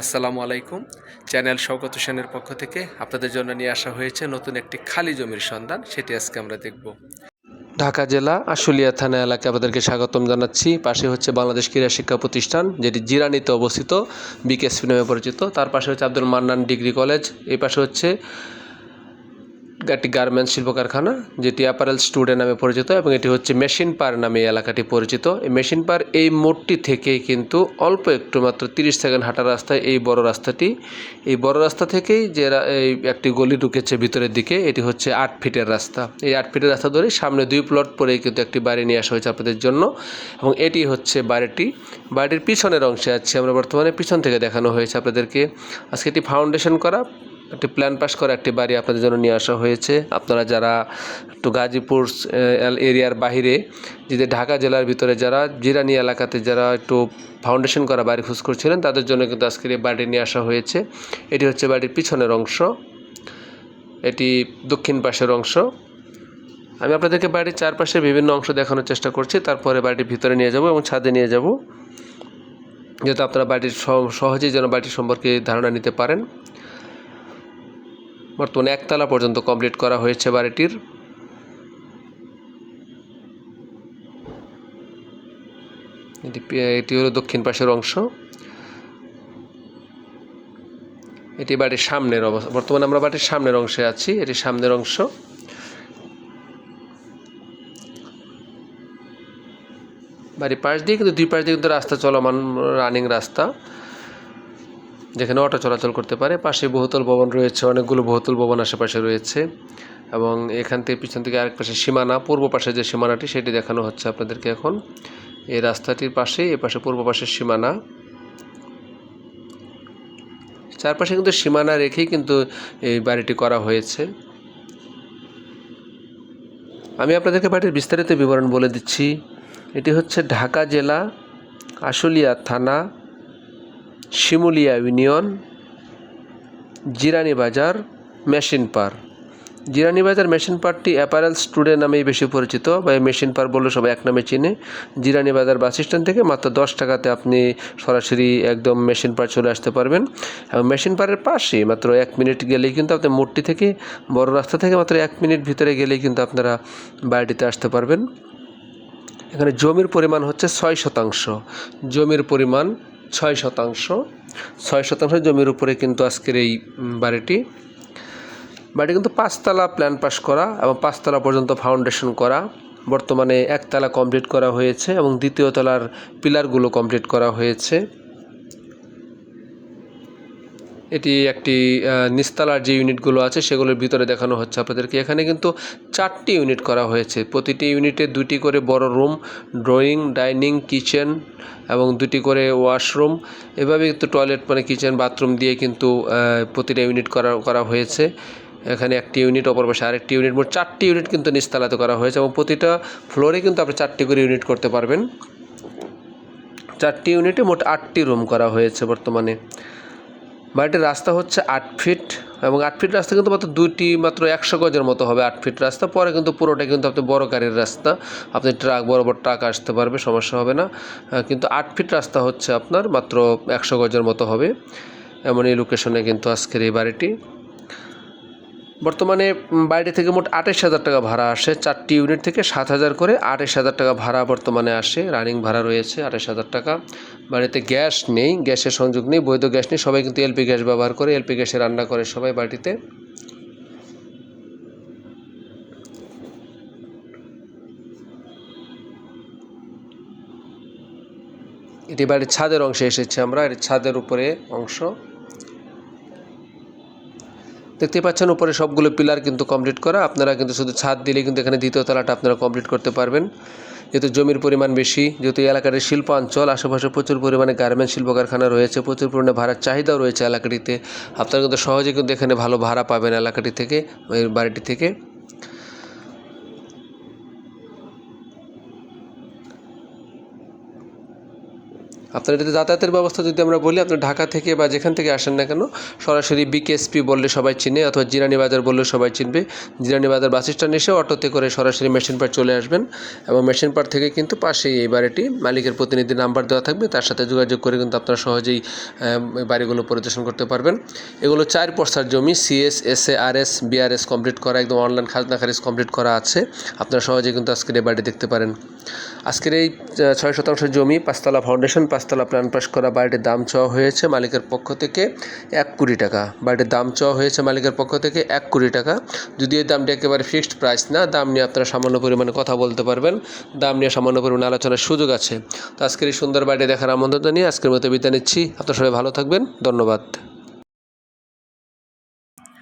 আসসালামু আলাইকুম। চ্যানেল শওকত হোসেনের পক্ষ থেকে আপনাদের জন্য নিয়ে আসা হয়েছে নতুন একটি খালি জমির সন্ধান, সেটি আজকে আমরা দেখব। ঢাকা জেলা, আশুলিয়া থানা এলাকায় আপনাদেরকে স্বাগতম জানাচ্ছি। পাশে হচ্ছে বাংলাদেশ ক্রীড়া শিক্ষা প্রতিষ্ঠান, যেটি জিরানিতে অবস্থিত, বিকেএসপি নামে পরিচিত। তার পাশে হচ্ছে আব্দুল মান্নান ডিগ্রি কলেজ। এই পাশে হচ্ছে একটি গার্মেন্টস শিল্প কারখানা যেটি অ্যাপারেল স্টুডেন্ট নামে পরিচিত এবং এটি হচ্ছে মেশিন পার নামে এই এলাকাটি পরিচিত। এই মেশিন পার এই মোড়টি থেকেই কিন্তু অল্প একটু মাত্র তিরিশ সেকেন্ড হাঁটা রাস্তায় এই বড় রাস্তাটি। এই বড় রাস্তা থেকেই যে এই একটি গলি ঢুকেছে ভিতরের দিকে, এটি হচ্ছে আট ফিটের রাস্তা। এই আট ফিটের রাস্তা ধরে সামনে দুই প্লট পরেই কিন্তু একটি বাড়ি নিয়ে আসা হয়েছে আপনাদের জন্য এবং এটি হচ্ছে বাড়িটি। বাড়ির পিছনের অংশে আছে, আমরা বর্তমানে পিছন থেকে দেখানো হয়েছে আপনাদেরকে। আজকে এটি ফাউন্ডেশন করা। একটি প্ল্যান পাস করা একটি বাড়ি আপনাদের জন্য নিয়ে আসা হয়েছে। আপনারা যারা একটু গাজীপুর এরিয়ার বাহিরে যে ঢাকা জেলার ভিতরে যারা জিরানি এলাকাতে যারা একটু ফাউন্ডেশন করা বাড়ি খোঁজ করছিলেন, তাদের জন্য কিন্তু আজকের এই বাড়ি নিয়ে আসা হয়েছে। এটি হচ্ছে বাড়ির পিছনের অংশ। এটি দক্ষিণ পাশের অংশ। আমি আপনাদেরকে বাড়ির চারপাশে বিভিন্ন অংশ দেখানোর চেষ্টা করছি, তারপরে বাড়ির ভিতরে নিয়ে যাব এবং ছাদে নিয়ে যাব। যেহেতু আপনারা বাড়ির সহ- সহজেই যেন বাড়ির সম্পর্কে ধারণা নিতে পারেন। বর্তমানে একতলা পর্যন্ত কমপ্লিট করা হয়েছে বাড়িটির। এটি এটি হলো দক্ষিণ পাশের অংশ। এটি বাড়ির সামনের অবস্থা, বর্তমানে আমরা বাড়ির সামনের অংশে আছি, এটি সামনের অংশ। বাড়ির পাশ দিয়ে কিন্তু দুই পাশ দিয়ে কিন্তু রাস্তা চলমান, রানিং রাস্তা। যেখানে অটো চলাচল করতে পারে। পাশে বহুতল ভবন রয়েছে, অনেকগুলো বহুতল ভবন আশেপাশে রয়েছে এবং এখান থেকে পিছন থেকে আরেক পাশে সীমানা, পূর্ব পাশে যে সীমানাটি সেটি দেখানো হচ্ছে আপনাদেরকে এখন। এই রাস্তাটির পাশে, এ পাশে পূর্ব পাশের সীমানা। চারপাশে কিন্তু সীমানা রেখেই কিন্তু এই বাড়িটি করা হয়েছে। আমি আপনাদেরকে বাড়ির বিস্তারিত বিবরণ বলে দিচ্ছি। এটি হচ্ছে ঢাকা জেলা আশুলিয়া থানা। শিমুলিয়া ইউনিয়ন, জিরানি বাজার, মেশিন পার জিরানি বাজার, মেশিন পারটি অ্যাপারেল স্টুডেন্ট নামেই বেশি পরিচিত, বা মেশিন পার বললে সবাই এক নামে চিনে। জিরানি বাজার বাস স্ট্যান্ড থেকে মাত্র দশ টাকাতে আপনি সরাসরি একদম মেশিন পার চলে আসতে পারবেন। এবং মেশিন পারের পাশে মাত্র এক মিনিট গেলেই কিন্তু আপনি মোড়টি থেকে, বড় রাস্তা থেকে মাত্র এক মিনিট ভিতরে গেলেই কিন্তু আপনারা বাড়িটিতে আসতে পারবেন। এখানে জমির পরিমাণ হচ্ছে ছয় শতাংশ। জমির পরিমাণ ছয় শতাংশ। ছয় শতাংশ জমির উপরে কিন্তু আজকের এই বাড়িটি। বাড়িটি কিন্তু পাঁচতলা প্ল্যান পাস করা এবং পাঁচতলা পর্যন্ত ফাউন্ডেশন করা। বর্তমানে একতলা কমপ্লিট করা হয়েছে এবং দ্বিতীয় তলার পিলারগুলো কমপ্লিট করা হয়েছে। এটি একটি নিস্তালার যে ইউনিটগুলো আছে সেগুলোর ভিতরে দেখানো হচ্ছে আপনাদেরকে। এখানে কিন্তু চারটি ইউনিট করা হয়েছে। প্রতিটি ইউনিটে দুটি করে বড় রুম, ড্রয়িং, ডাইনিং, কিচেন এবং দুটি করে ওয়াশরুম। এভাবে কিন্তু টয়লেট মানে কিচেন, বাথরুম দিয়ে কিন্তু প্রতিটা ইউনিট করা করা হয়েছে। এখানে একটি ইউনিট, অপর পাশে আরেকটি ইউনিট। মোট চারটি ইউনিট কিন্তু নিচতলাতে করা হয়েছে এবং প্রতিটা ফ্লোরে কিন্তু আপনি চারটি করে ইউনিট করতে পারবেন। চারটি ইউনিটে মোট আটটি রুম করা হয়েছে বর্তমানে। বাড়িটির রাস্তা হচ্ছে আট ফিট এবং আট ফিট রাস্তা কিন্তু মাত্র দুইটি, মাত্র একশো গজের মতো হবে আট ফিট রাস্তা। পরে কিন্তু পুরোটা কিন্তু আপনি বড় গাড়ির রাস্তা। আপনি ট্রাক, বড় বড় ট্রাক আসতে পারবে, সমস্যা হবে না। কিন্তু আট ফিট রাস্তা হচ্ছে আপনার মাত্র একশো গজের মতো হবে। এমনই লোকেশনে কিন্তু আজকের এই বাড়িটি। বর্তমানে বাড়িটি থেকে মোট আঠাশ হাজার টাকা ভাড়া আসে। চারটি ইউনিট থেকে সাত হাজার করে আঠাশ হাজার টাকা ভাড়া বর্তমানে আসে। রানিং ভাড়া রয়েছে আঠাশ হাজার টাকা। বাড়িতে গ্যাস নেই, গ্যাসের সংযোগ নেই, বৈধ গ্যাস নেই। সবাই কিন্তু এলপি গ্যাস ব্যবহার করে, এলপি গ্যাসে রান্না করে সবাই বাড়িতে। এটি বাড়ির ছাদের অংশে এসেছি আমরা। এর ছাদের উপরে অংশ। দেখতে পাচ্ছেন, উপরে সবগুলো পিলার কিন্তু কমপ্লিট করা। আপনারা কিন্তু শুধু ছাদ দিলে কিন্তু এখানে দ্বিতীয় তলাটা আপনারা কমপ্লিট করতে পারবেন। যেহেতু জমির পরিমাণ বেশি, যেহেতু এই এলাকার শিল্পাঞ্চল আশেপাশে প্রচুর পরিমাণে গার্মেন্ট শিল্প কারখানা রয়েছে, প্রচুর পরিমাণে ভাড়ার চাহিদাও রয়েছে এলাকাটিতে। আপনারা কিন্তু সহজে কিন্তু এখানে ভালো ভাড়া পাবেন এলাকাটি থেকে, ওই বাড়িটি থেকে। আপনার এটাতে যাতায়াতের ব্যবস্থা যদি আমরা বলি, আপনি ঢাকা থেকে বা যেখান থেকে আসেন না কেন, সরাসরি বিকেএসপি বললে সবাই চিনে অথবা জিরানি বাজার বললে সবাই চিনবে। জিরানি বাজার বাস স্ট্যান্ড এসে অটোতে করে সরাসরি মেশিন পার্ট চলে আসবেন এবং মেশিন পার্ট থেকে কিন্তু পাশেই এই বাড়িটি মালিকের প্রতিনিধি নাম্বার দেওয়া থাকবে। তার সাথে যোগাযোগ করে কিন্তু আপনারা সহজেই বাড়িগুলো পরিদর্শন করতে পারবেন। এগুলো চার পর্সার জমি CS S A R S BRS complete করা, একদম অনলাইন খাজনা খারিজ কমপ্লিট করা আছে। আপনারা সহজেই কিন্তু আজকের এই বাড়ি দেখতে পারেন। আজকের এই ছয় শতাংশ জমি পাঁচতলা ফাউন্ডেশন পাঁচতলা প্ল্যান পাস করা বাড়িটির দাম চাওয়া হয়েছে মালিকের পক্ষ থেকে এক কোটি টাকা। বাড়িটির দাম চাওয়া হয়েছে মালিকের পক্ষ থেকে এক কোটি টাকা। যদি এই দামটি একেবারে ফিক্সড প্রাইস না, দাম নিয়ে আপনারা সামান্য পরিমাণে কথা বলতে পারবেন। দাম নিয়ে সামান্য পরিমাণে আলোচনার সুযোগ আছে। তো আজকের এই সুন্দর বাড়িটি দেখার আমন্ত্রণ নিয়ে আজকের মতো বিদায় নিচ্ছি। আপনার সবাই ভালো থাকবেন। ধন্যবাদ।